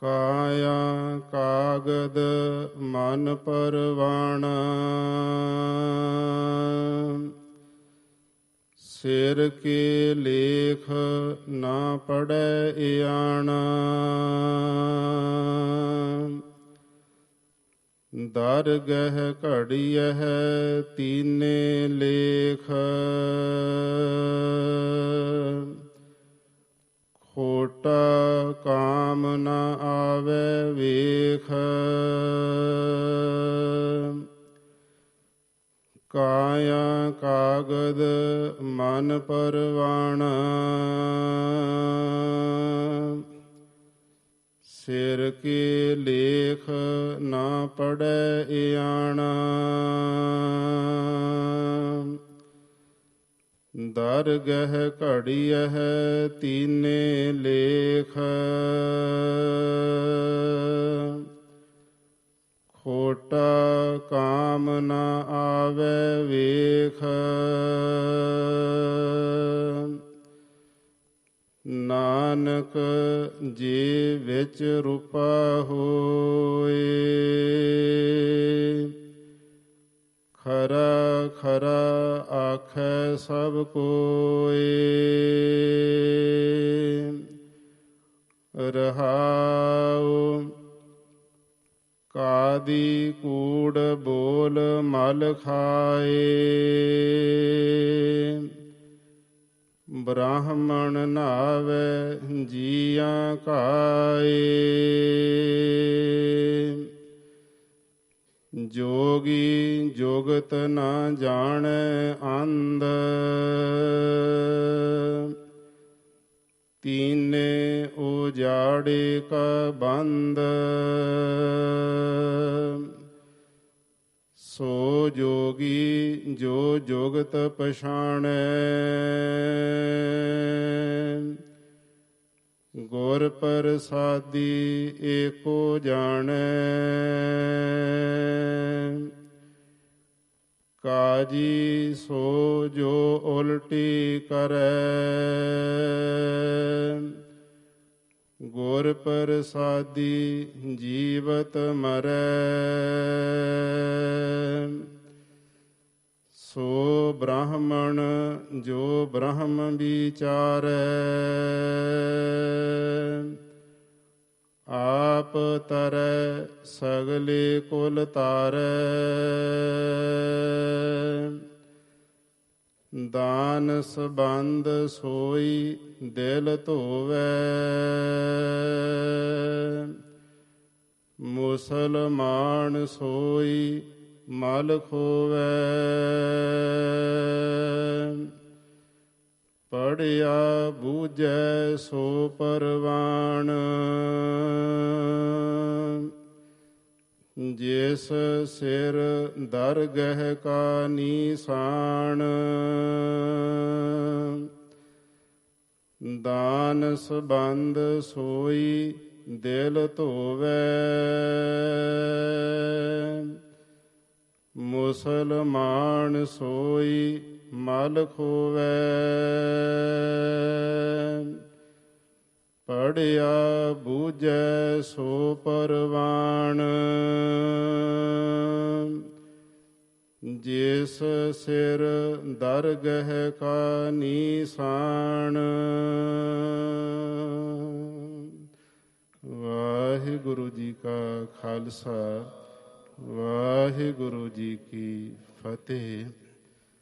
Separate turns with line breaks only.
ਕਾਇਆ ਕਾਗਦ ਮਨ ਪਰਵਾਣਾ। ਸਿਰ ਕੇ ਲੇਖ ਨਾ ਪੜੈ ਇਆਣਾ। ਦਰ ਗਹਿ ਘੜੀਐ ਤੀਨੇ ਲੇਖ। ਆਵੇ ਵੇਖ। ਕਾਇਆ ਕਾਗਦ ਮਨ ਪਰਵਾਣਾ। ਸਿਰ ਕੀ ਲੇਖ ਨਾ ਪੜੈ ਇਆਣਾ। ਦਰ ਗਹਿ ਘੜੀਐ ਤੀਨੇ ਲੇਖ। ਖੋਟਾ ਕਾਮ ਨ ਆਵੇ ਵੇਖ। ਨਾਨਕ ਜੀ ਵਿੱਚ ਰੂਪਾ ਹੋਏ। ਖਰਾ ਖਰਾ ਆਖੈ ਸਭ ਕੋਏ ਰਹਾਉ ਕਾਦੀ ਕੂੜ ਬੋਲ ਮਲ ਖਾਏ। ਬ੍ਰਾਹਮਣ ਨਾਵੇ ਜੀਆਂ ਕਾਏ। ਜੋਗੀ ਜੋਗਤ ਨਾ ਜਾਣੈ ਅੰਧ। ਤੀਨੇ ਉਜਾੜੇ ਕਾ ਬੰਦ। ਸੋ ਜੋਗੀ ਜੋ ਜੋਗਤ ਪਛਾਣੈ। ਗੁਰ ਪ੍ਰਸਾਦੀ ਏਕੋ ਜਾਣੈ। ਕਾਜੀ ਸੋ ਜੋ ਉਲਟੀ ਕਰੈ। ਗੁਰ ਪ੍ਰਸਾਦੀ ਜੀਵਤ ਮਰੈ। ਸੋ ਬ੍ਰਾਹਮਣ ਜੋ ਬ੍ਰਹਮ ਵਿਚਾਰੈ, ਆਪ ਤਰੈ ਸਗਲੇ ਕੁਲ ਤਾਰੈ। ਦਾਨ ਸਬੰਧ ਸੋਈ ਦਿਲ ਧੋਵੈ। ਮੁਸਲਮਾਨ ਸੋਈ ਮਲ ਖੋਵੈ। ਪੜਿਆ ਬੂਝੈ ਸੋ ਪਰਵਾਣ। ਜਿਸ ਸਿਰ ਦਰਗਹਿ ਕਾ ਨੀਸਾਨ ਦਾਨ ਸਬੰਧ ਸੋਈ ਦਿਲ ਧੋਵੈ। ਮੁਸਲਮਾਨ ਸੋਈ ਮਲ ਖੋਵੈ ਪੜਿਆ ਬੂਝੈ ਸੋ ਪਰਵਾਣ। ਜਿਸ ਸਿਰ ਦਰਗਹਿ ਕਾ ਨੀਸਾਨ। ਵਾਹਿਗੁਰੂ ਜੀ ਕਾ ਖਾਲਸਾ, ਵਾਹਿਗੁਰੂ ਜੀ ਕੀ ਫਤਿਹ।